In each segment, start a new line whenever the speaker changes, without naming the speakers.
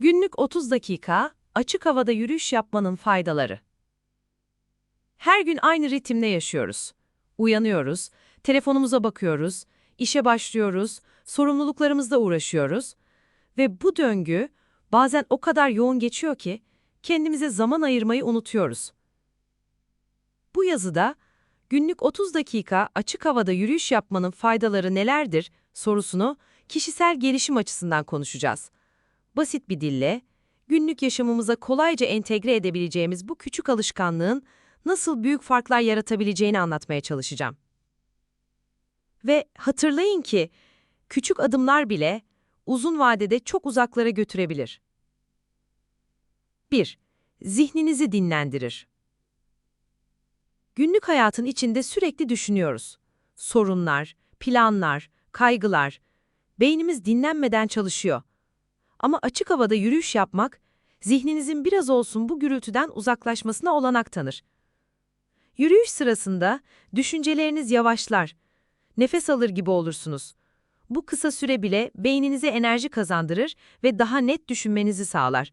Günlük 30 dakika açık havada yürüyüş yapmanın faydaları. Her gün aynı ritimde yaşıyoruz. Uyanıyoruz, telefonumuza bakıyoruz, işe başlıyoruz, sorumluluklarımızla uğraşıyoruz ve bu döngü bazen o kadar yoğun geçiyor ki kendimize zaman ayırmayı unutuyoruz. Bu yazıda günlük 30 dakika açık havada yürüyüş yapmanın faydaları nelerdir sorusunu kişisel gelişim açısından konuşacağız. Basit bir dille, günlük yaşamımıza kolayca entegre edebileceğimiz bu küçük alışkanlığın nasıl büyük farklar yaratabileceğini anlatmaya çalışacağım. Ve hatırlayın ki, küçük adımlar bile uzun vadede çok uzaklara götürebilir. 1. Zihninizi dinlendirir. Günlük hayatın içinde sürekli düşünüyoruz. Sorunlar, planlar, kaygılar. Beynimiz dinlenmeden çalışıyor. Ama açık havada yürüyüş yapmak, zihninizin biraz olsun bu gürültüden uzaklaşmasına olanak tanır. Yürüyüş sırasında düşünceleriniz yavaşlar, nefes alır gibi olursunuz. Bu kısa süre bile beyninize enerji kazandırır ve daha net düşünmenizi sağlar.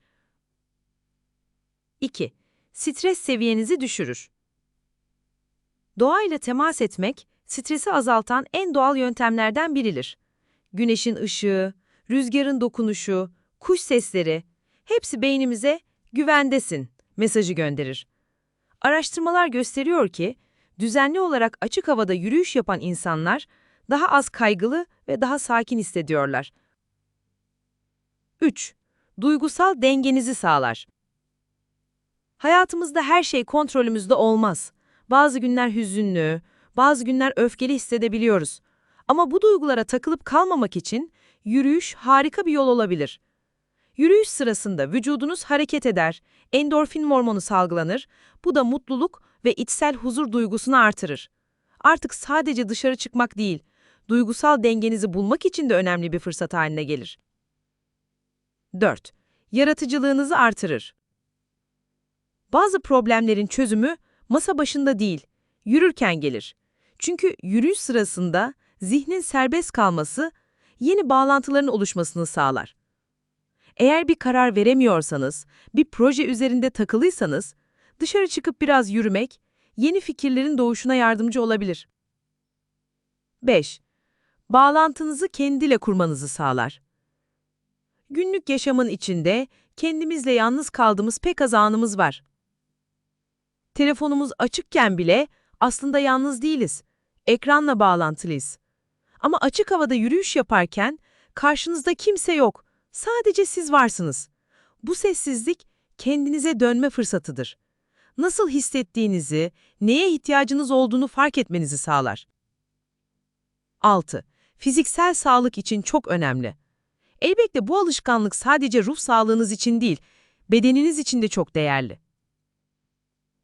2. Stres seviyenizi düşürür. Doğayla temas etmek, stresi azaltan en doğal yöntemlerden biridir. Güneşin ışığı, rüzgarın dokunuşu, kuş sesleri, hepsi beynimize güvendesin mesajı gönderir. Araştırmalar gösteriyor ki, düzenli olarak açık havada yürüyüş yapan insanlar daha az kaygılı ve daha sakin hissediyorlar. 3. Duygusal dengenizi sağlar. Hayatımızda her şey kontrolümüzde olmaz. Bazı günler hüzünlü, bazı günler öfkeli hissedebiliyoruz. Ama bu duygulara takılıp kalmamak için yürüyüş harika bir yol olabilir. Yürüyüş sırasında vücudunuz hareket eder, endorfin hormonu salgılanır, bu da mutluluk ve içsel huzur duygusunu artırır. Artık sadece dışarı çıkmak değil, duygusal dengenizi bulmak için de önemli bir fırsat haline gelir. 4. Yaratıcılığınızı artırır. Bazı problemlerin çözümü masa başında değil, yürürken gelir. Çünkü yürüyüş sırasında zihnin serbest kalması yeni bağlantıların oluşmasını sağlar. Eğer bir karar veremiyorsanız, bir proje üzerinde takılıysanız, dışarı çıkıp biraz yürümek, yeni fikirlerin doğuşuna yardımcı olabilir. 5. Bağlantınızı kendiyle kurmanızı sağlar. Günlük yaşamın içinde kendimizle yalnız kaldığımız pek az anımız var. Telefonumuz açıkken bile aslında yalnız değiliz. Ekranla bağlantılıyız. Ama açık havada yürüyüş yaparken karşınızda kimse yok. Sadece siz varsınız. Bu sessizlik kendinize dönme fırsatıdır. Nasıl hissettiğinizi, neye ihtiyacınız olduğunu fark etmenizi sağlar. 6. Fiziksel sağlık için çok önemli. Elbette bu alışkanlık sadece ruh sağlığınız için değil, bedeniniz için de çok değerli.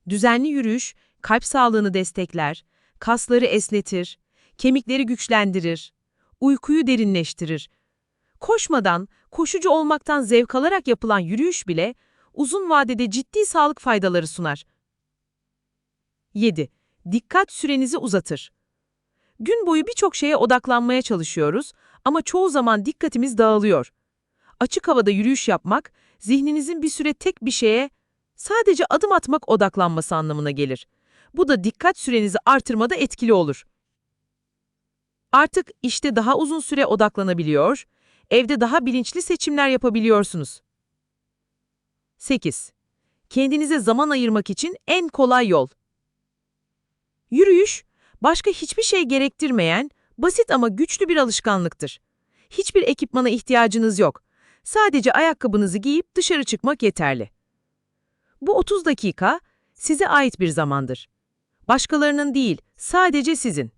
Düzenli yürüyüş, kalp sağlığını destekler, kasları esnetir, kemikleri güçlendirir, uykuyu derinleştirir. Koşmadan, koşucu olmaktan zevk alarak yapılan yürüyüş bile uzun vadede ciddi sağlık faydaları sunar. 7. Dikkat sürenizi uzatır. Gün boyu birçok şeye odaklanmaya çalışıyoruz ama çoğu zaman dikkatimiz dağılıyor. Açık havada yürüyüş yapmak, zihninizin bir süre tek bir şeye, sadece adım atmak odaklanması anlamına gelir. Bu da dikkat sürenizi artırmada etkili olur. Artık işte daha uzun süre odaklanabiliyor, evde daha bilinçli seçimler yapabiliyorsunuz. 8. Kendinize zaman ayırmak için en kolay yol. Yürüyüş, başka hiçbir şey gerektirmeyen, basit ama güçlü bir alışkanlıktır. Hiçbir ekipmana ihtiyacınız yok. Sadece ayakkabınızı giyip dışarı çıkmak yeterli. Bu 30 dakika size ait bir zamandır. Başkalarının değil, sadece sizin.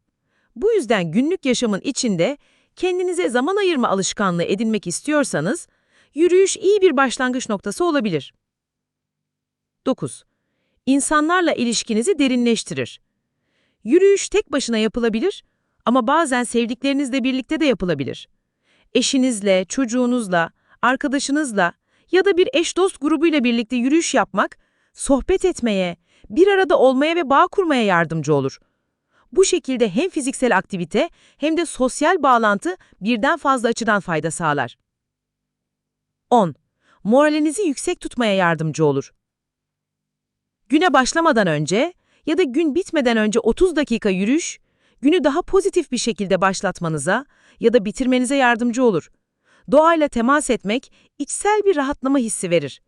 Bu yüzden günlük yaşamın içinde kendinize zaman ayırma alışkanlığı edinmek istiyorsanız, yürüyüş iyi bir başlangıç noktası olabilir. 9. İnsanlarla ilişkinizi derinleştirir. Yürüyüş tek başına yapılabilir ama bazen sevdiklerinizle birlikte de yapılabilir. Eşinizle, çocuğunuzla, arkadaşınızla ya da bir eş dost grubuyla birlikte yürüyüş yapmak, sohbet etmeye, bir arada olmaya ve bağ kurmaya yardımcı olur. Bu şekilde hem fiziksel aktivite hem de sosyal bağlantı birden fazla açıdan fayda sağlar. 10. moralinizi yüksek tutmaya yardımcı olur. Güne başlamadan önce ya da gün bitmeden önce 30 dakika yürüyüş, günü daha pozitif bir şekilde başlatmanıza ya da bitirmenize yardımcı olur. Doğayla temas etmek içsel bir rahatlama hissi verir.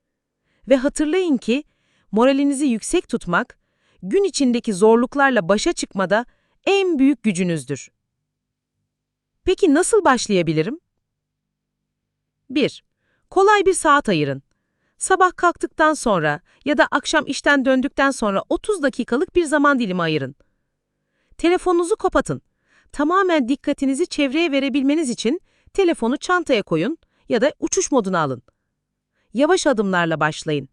Ve hatırlayın ki moralinizi yüksek tutmak, gün içindeki zorluklarla başa çıkmada en büyük gücünüzdür. Peki nasıl başlayabilirim? 1. Kolay bir saat ayırın. Sabah kalktıktan sonra ya da akşam işten döndükten sonra 30 dakikalık bir zaman dilimi ayırın. Telefonunuzu kapatın. Tamamen dikkatinizi çevreye verebilmeniz için telefonu çantaya koyun ya da uçuş moduna alın. Yavaş adımlarla başlayın.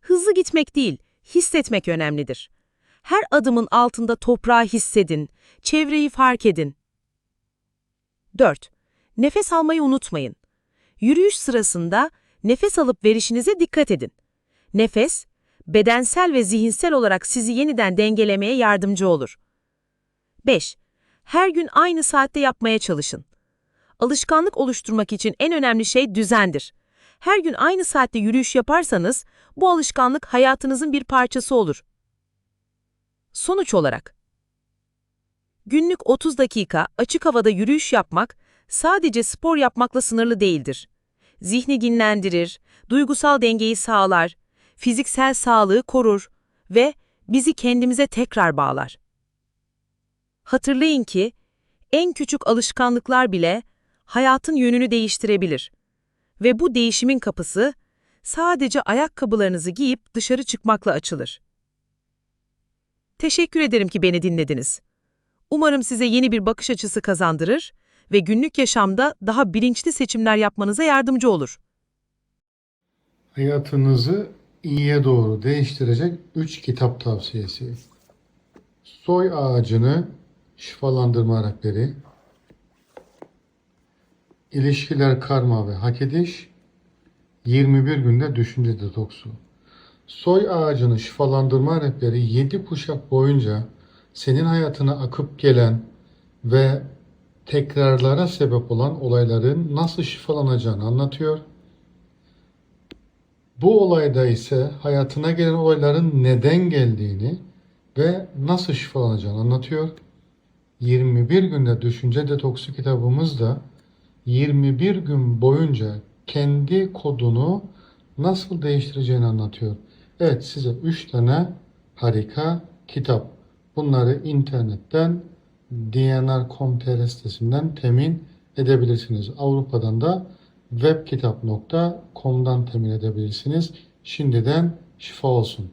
Hızlı gitmek değil, hissetmek önemlidir. Her adımın altında toprağı hissedin, çevreyi fark edin. 4. Nefes almayı unutmayın. Yürüyüş sırasında nefes alıp verişinize dikkat edin. Nefes, bedensel ve zihinsel olarak sizi yeniden dengelemeye yardımcı olur. 5. Her gün aynı saatte yapmaya çalışın. Alışkanlık oluşturmak için en önemli şey düzendir. Her gün aynı saatte yürüyüş yaparsanız bu alışkanlık hayatınızın bir parçası olur. Sonuç olarak Günlük 30 dakika açık havada yürüyüş yapmak sadece spor yapmakla sınırlı değildir. Zihni dinlendirir, duygusal dengeyi sağlar, fiziksel sağlığı korur ve bizi kendimize tekrar bağlar. Hatırlayın ki en küçük alışkanlıklar bile hayatın yönünü değiştirebilir. Ve bu değişimin kapısı sadece ayakkabılarınızı giyip dışarı çıkmakla açılır. Teşekkür ederim ki beni dinlediniz. Umarım size yeni bir bakış açısı kazandırır ve günlük yaşamda daha bilinçli seçimler yapmanıza yardımcı olur.
Hayatınızı iyiye doğru değiştirecek 3 kitap tavsiyesi. Soy ağacını şifalandırma rehberi, İlişkiler karma ve hak ediş, 21 günde düşünce detoksu. Soy ağacını şifalandırma rehberi 7 kuşak boyunca senin hayatına akıp gelen ve tekrarlara sebep olan olayların nasıl şifalanacağını anlatıyor. Bu olayda ise hayatına gelen olayların neden geldiğini ve nasıl şifalanacağını anlatıyor. 21 günde düşünce detoksu kitabımız da 21 gün boyunca kendi kodunu nasıl değiştireceğini anlatıyor. Evet size 3 tane harika kitap. Bunları internetten dnr.com.tr sitesinden temin edebilirsiniz. Avrupa'dan da webkitap.com'dan temin edebilirsiniz. Şimdiden şifa olsun.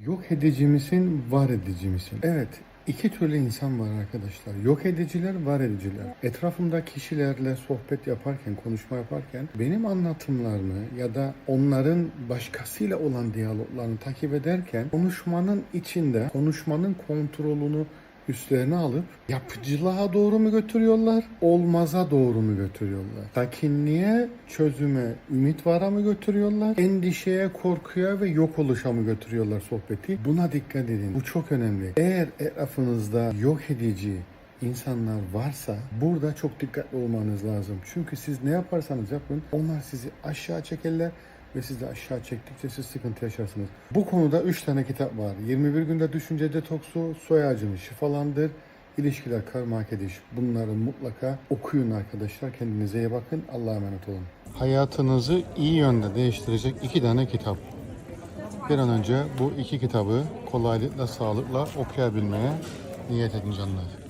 Yok edici misin, var edici misin? Evet, iki türlü insan var arkadaşlar. Yok ediciler, var ediciler. Etrafımda kişilerle sohbet yaparken, konuşma yaparken benim anlatımlarımı ya da onların başkasıyla olan diyaloglarını takip ederken konuşmanın içinde, konuşmanın kontrolünü üstlerine alıp yapıcılığa doğru mu götürüyorlar, olmaza doğru mu götürüyorlar? Sakinliğe, çözüme, ümit vara mı götürüyorlar? Endişeye, korkuya ve yok oluşa mı götürüyorlar sohbeti? Buna dikkat edin. Bu çok önemli. Eğer etrafınızda yok edici, insanlar varsa burada çok dikkatli olmanız lazım. Çünkü siz ne yaparsanız yapın onlar sizi aşağı çekerler ve siz de aşağı çektikçe siz sıkıntı yaşarsınız. Bu konuda 3 tane kitap var. 21 günde düşünce detoksu, soy ağacını şifalandır, ilişkiler karma hak ediş. Bunları mutlaka okuyun arkadaşlar. Kendinize iyi bakın. Allah'a emanet olun. Hayatınızı iyi yönde değiştirecek iki tane kitap. Bir an önce bu iki kitabı kolaylıkla, sağlıkla okuyabilmeye niyet edin canlar.